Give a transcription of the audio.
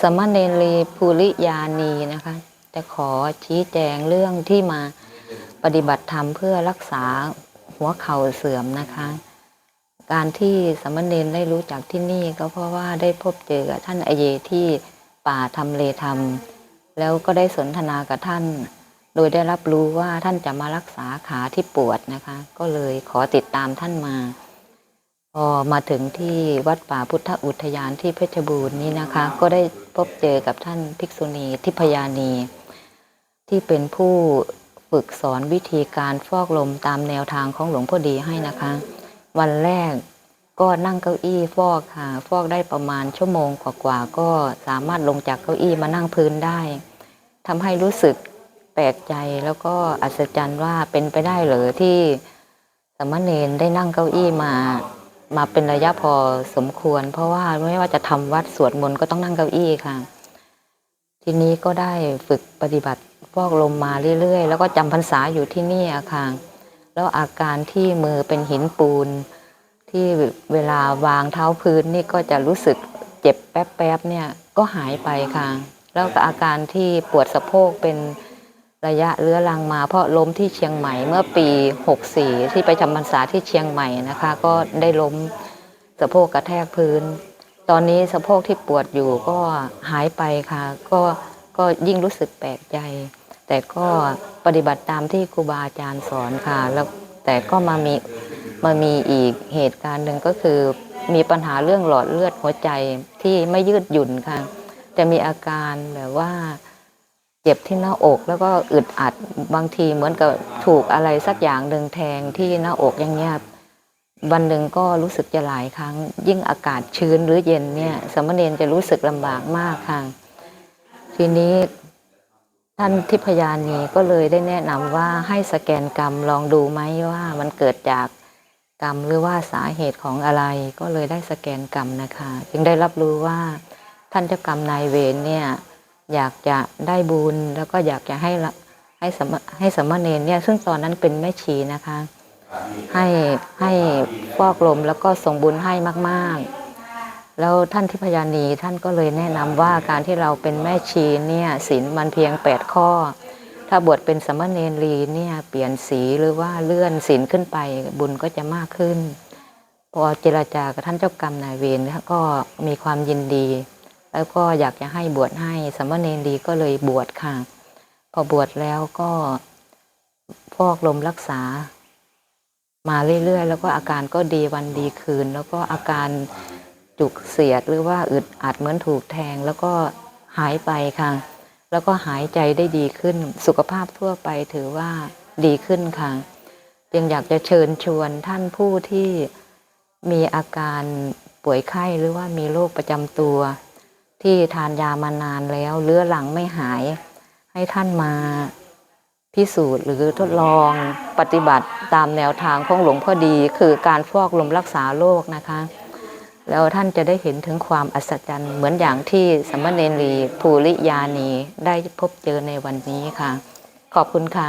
สมณเณรีภูริยานีนะคะจะขอชี้แจงเรื่องที่มาปฏิบัติธรรมเพื่อรักษาหัวเข่าเสื่อมนะคะ การที่สามเณรได้รู้จักที่นี่ก็เพราะว่าได้พบเจอกับท่านอเยที่ป่าทำเลธรรม แล้วก็ได้สนทนากับท่าน โดยได้รับรู้ว่าท่านจะมารักษาขาที่ปวดนะคะ ก็เลยขอติดตามท่านมา พอมาถึงที่วัดป่าพุทธอุทยานที่เพชรบูรณ์นี้นะคะ ก็ได้พบเจอกับท่านภิกษุณีทิพยานี ที่เป็นผู้ฝึกสอนวิธีการฟอกลมตามแนวทางของหลวงพ่อดีให้นะคะ วันแรกก็นั่งเก้าอี้ฟอกค่ะ ฟอกได้ประมาณชั่วโมงกว่าๆก็สามารถลงจากเก้าอี้มานั่งพื้นได้ทำให้รู้สึกแปลกใจแล้วก็อัศจรรย์ว่าเป็นไปได้เหรอที่สามเณรได้นั่งเก้าอี้มา มาเป็นระยะพอสมควร เพราะว่าไม่ว่าจะทำวัดสวดมนต์ก็ต้องนั่งเก้าอี้ค่ะ ทีนี้ก็ได้ฝึกปฏิบัติฟอกลมมาเรื่อยๆ แล้วก็จำพรรษาอยู่ที่นี่ค่ะแล้วอาการที่มือเป็นหินปูน ที่เวลาวางเท้าพื้นนี่ก็จะรู้สึกเจ็บแป๊บๆเนี่ยก็หายไปค่ะ แล้วก็อาการที่ปวดสะโพกเป็น ระยะเรื้อรังมาเพราะล้มที่เชียงใหม่เมื่อปี 64 ที่ไปจำพรรษาที่เชียงใหม่นะคะ ก็ได้ล้มสะโพกกระแทกพื้น ตอนนี้สะโพกที่ปวดอยู่ก็หายไปค่ะ ก็ก็ยิ่งรู้สึกแปลกใจ แต่ก็ปฏิบัติตามที่ครูบาอาจารย์สอนค่ะ แล้วแต่ก็มามีมามีอีกเหตุการณ์หนึ่งก็คือ มีปัญหาเรื่องหลอดเลือดหัวใจที่ไม่ยืดหยุ่นค่ะ จะมีอาการแบบว่า เจ็บที่หน้าอกแล้วก็อึดอัดบางทีเหมือนกับถูกอะไรสักอย่างหนึ่งแทงที่หน้าอกอย่างเงี้ยวันหนึ่งก็รู้สึกจะหลายครั้ง ยิ่งอากาศชื้นหรือเย็นเนี่ยสามเณรจะรู้สึกลำบากมากค่ะทีนี้ท่านทิพยานีก็เลยได้แนะนำว่าให้สแกนกรรมลองดูไหมว่ามันเกิดจากกรรมหรือว่าสาเหตุของอะไรก็เลยได้สแกนกรรมนะคะ จึงได้รับรู้ว่าท่านเจ้ากรรมนายเวรเนี่ย อยากจะได้บุญแล้วก็อยากจะให้ให้สมให้สามเณรเนี่ยซึ่งตอนนั้นเป็นแม่ชีนะคะ ให้ให้ฟอกลมแล้วก็ส่งบุญให้มากๆ แล้วท่านทิพยานีท่านก็เลยแนะนำว่าการที่เราเป็นแม่ชีเนี่ยศีลมันเพียง 8 ข้อ ถ้าบวชเป็นสามเณรีเนี่ยเปลี่ยนสีหรือว่าเลื่อนศีลขึ้นไปบุญก็จะมากขึ้น พอเจราจากับท่านเจ้ากรรมนายเวรก็มีความยินดี แล้วก็อยากจะให้บวชให้สามเณรดีก็เลยบวชค่ะ พอบวชแล้วก็ฟอกลมรักษา มาเรื่อยๆ แล้วก็อาการก็ดีวันดีคืน แล้วก็อาการจุกเสียดหรือว่าอึดอัดเหมือนถูกแทง แล้วก็หายไปค่ะ แล้วก็หายใจได้ดีขึ้น สุขภาพทั่วไปถือว่าดีขึ้นค่ะจึงอยากจะเชิญชวนท่านผู้ที่มีอาการป่วยไข้หรือว่ามีโรคประจำตัว ที่ทานยามานานแล้วเรื้อรังไม่หาย ให้ท่านมาพิสูจน์หรือทดลองปฏิบัติตามแนวทางของหลวงพ่อดี คือการฟอกลมรักษาโรคนะคะ แล้วท่านจะได้เห็นถึงความอัศจรรย์เหมือนอย่างที่สมณเณรีภูริยานีได้พบเจอในวันนี้ค่ะ ขอบคุณค่ะ